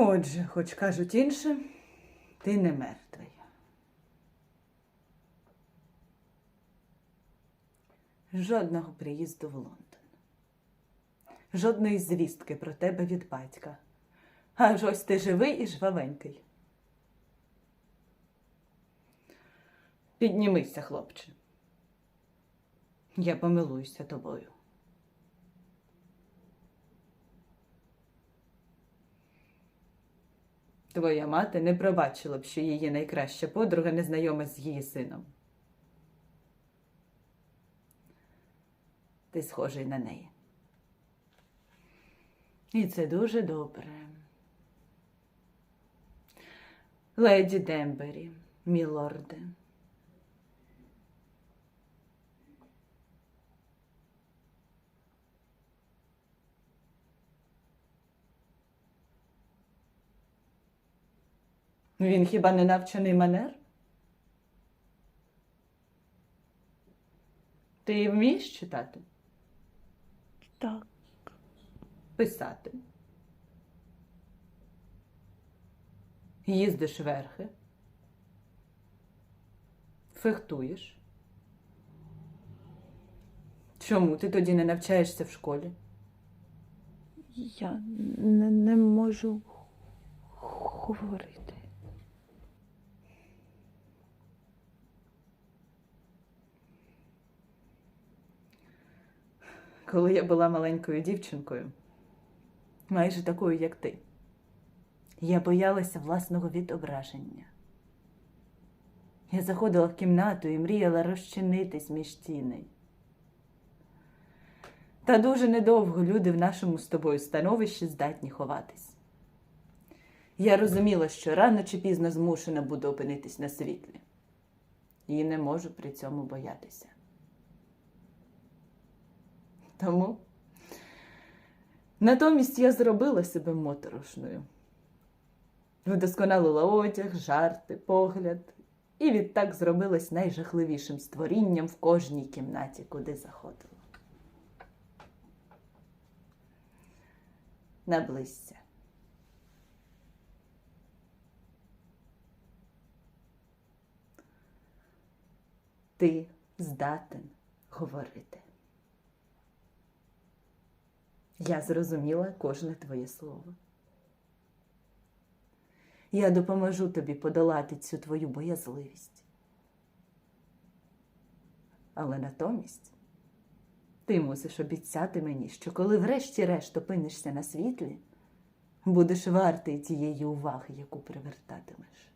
Отже, хоч кажуть інше, ти не мертвий. Жодного приїзду в Лондон. Жодної звістки про тебе від батька. Аж ось ти живий і жвавенький. Піднімися, хлопче. Я помилуюся тобою. Твоя мати не пробачила б, що її найкраща подруга не знайома з її сином. Ти схожий на неї. І це дуже добре. Леді Дембері, мілорде. Він хіба не навчений манер? Ти вмієш читати? Так, Писати? Їздиш верхи? Фехтуєш? Чому ти тоді не навчаєшся в школі? я не, не можу говорити. Коли я була маленькою дівчинкою, майже такою, як ти, я боялася власного відображення. Я заходила в кімнату і мріяла розчинитись між тіней. Та дуже недовго люди в нашому з тобою становищі здатні ховатись. Я розуміла, що рано чи пізно змушена буду опинитись на світлі, і не можу при цьому боятися. Тому натомість я зробила себе моторошною. Вдосконалила одяг, жарти, погляд, і відтак зробилась найжахливішим створінням в кожній кімнаті, куди заходила. Наблизься. Ти здатен говорити. Я зрозуміла кожне твоє слово. Я допоможу тобі подолати цю твою боязливість. Але натомість ти мусиш обіцяти мені, що коли врешті-решт опинишся на світлі, будеш вартий тієї уваги, яку привертатимеш.